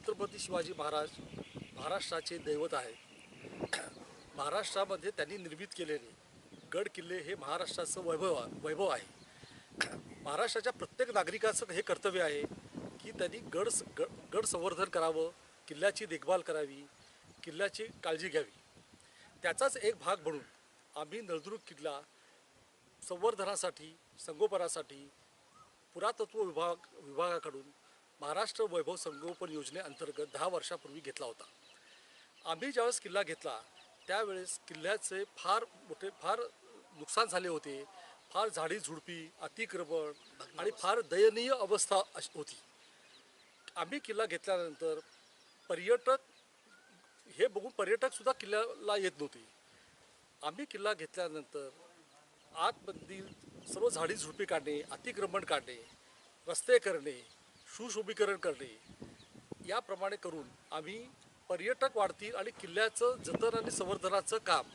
छत्रपती शिवाजी महाराज महाराष्ट्राचे दैवत आहे महाराष्ट्रामध्ये त्यांनी निर्मित केलेले गड किल्ले हे महाराष्ट्राचं वैभव वैभव आहे. महाराष्ट्राच्या प्रत्येक नागरिकाचं हे कर्तव्य आहे की त्यांनी गड ग गड संवर्धन करावं किल्ल्याची देखभाल करावी किल्ल्याची काळजी घ्यावी. त्याचाच एक भाग म्हणून आम्ही नळदुर्ग किल्ला संवर्धनासाठी संगोपनासाठी पुरातत्व विभाग विभागाकडून महाराष्ट्र वैभव संगोपन योजनेअंतर्गत दहा वर्षापूर्वी घेतला होता. आम्ही ज्यावेळेस किल्ला घेतला त्यावेळेस किल्ल्याचे फार मोठे फार नुकसान झाले होते. फार झाडी झुडपी अतिक्रमण आणि फार दयनीय अवस्था होती. आम्ही किल्ला घेतल्यानंतर पर्यटक हे बघून पर्यटकसुद्धा किल्ल्याला येत नव्हते. आम्ही किल्ला घेतल्यानंतर आतमधील सर्व झाडी झुडपी काढणे अतिक्रमण काढणे रस्ते करणे सुशोभीकरण करणे. याप्रमाणे करून आम्ही पर्यटक वाढतील आणि किल्ल्याचं जतन आणि संवर्धनाचं काम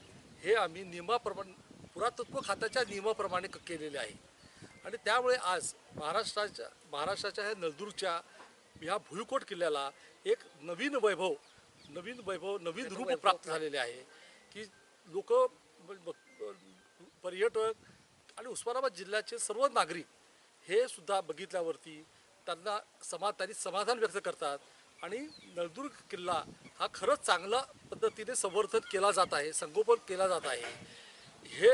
हे आम्ही नियमाप्रमाणे पुरातत्व खात्याच्या नियमाप्रमाणे केलेले आहे. आणि त्यामुळे आज महाराष्ट्राच्या महाराष्ट्राच्या ह्या नळदुर्गच्या ह्या भुईकोट किल्ल्याला एक नवीन वैभव नवीन वैभव नवीन रूप प्राप्त झालेले आहे. की लोक पर्यटक आणि उस्मानाबाद जिल्ह्याचे सर्व नागरिक हे सुद्धा बघितल्यावरती त्यांना समा त्यांनी समाधान व्यक्त करतात. आणि नळदुर्ग किल्ला हा खरंच चांगल्या पद्धतीने संवर्धन केला जात आहे संगोपन केला जात आहे. हे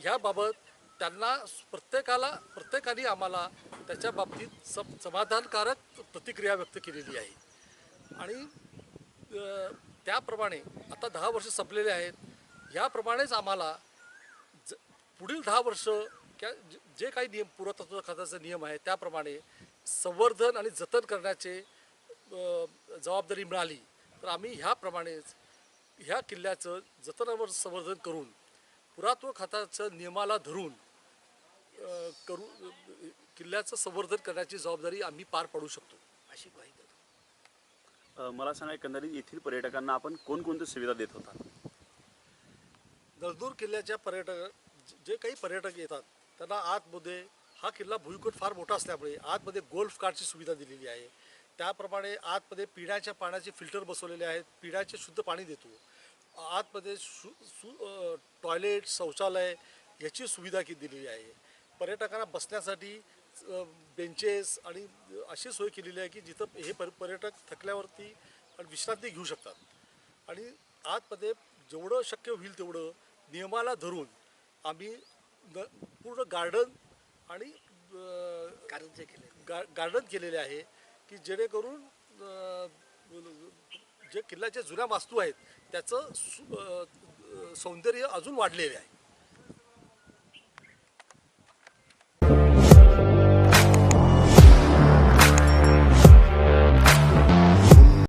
ह्याबाबत त्यांना प्रत्येकाला प्रत्येकाने आम्हाला त्याच्या बाबतीत सम समाधानकारक प्रतिक्रिया व्यक्त केलेली आहे. आणि त्याप्रमाणे आता दहा वर्ष संपलेले आहेत. ह्याप्रमाणेच आम्हाला ज पुढील दहा वर्ष क्या जे- जे काही नियम पुरातत्व खात्याचे नियम आहे त्याप्रमाणे संवर्धन आणि जतन करण्याचे जबाबदारी मिळाली. तर आम्ही ह्याप्रमाणेच ह्या किल्ल्याचं जतनावर संवर्धन करून पुरातत्व खात्याचं नियमाला धरून करू किल्ल्याचं संवर्धन करण्याची जबाबदारी आम्ही पार पाडू शकतो. अशी ग्वाही देतो. मला सांगा एकंदरीत येथील पर्यटकांना आपण कोणकोणत्या सुविधा देत होता? नळदूर किल्ल्याच्या पर्यटक जे काही पर्यटक येतात त्यांना आतमध्ये हा किल्ला भुईकोट फार मोठा असल्यामुळे आतमध्ये गोल्फ कारची सुविधा दिलेली आहे. त्याप्रमाणे आतमध्ये पिण्याच्या पाण्याचे फिल्टर बसवलेले आहेत. पिण्याचे शुद्ध पाणी देतो. आतमध्ये शु सु टॉयलेट शौचालय याची सुविधा की दिलेली आहे. पर्यटकांना बसण्यासाठी बेंचेस आणि अशी सोय केलेली आहे की जिथं हे पर पर्यटक थकल्यावरती आणि विश्रांती घेऊ शकतात. आणि आतमध्ये जेवढं शक्य होईल तेवढं नियमाला धरून आम्ही पूर्ण गार्डन आणि गार्डन गा गार्डन केलेले आहे की जेणेकरून जे किल्ल्याच्या जुन्या वास्तू आहेत त्याचं सौंदर्य अजून वाढलेले आहे.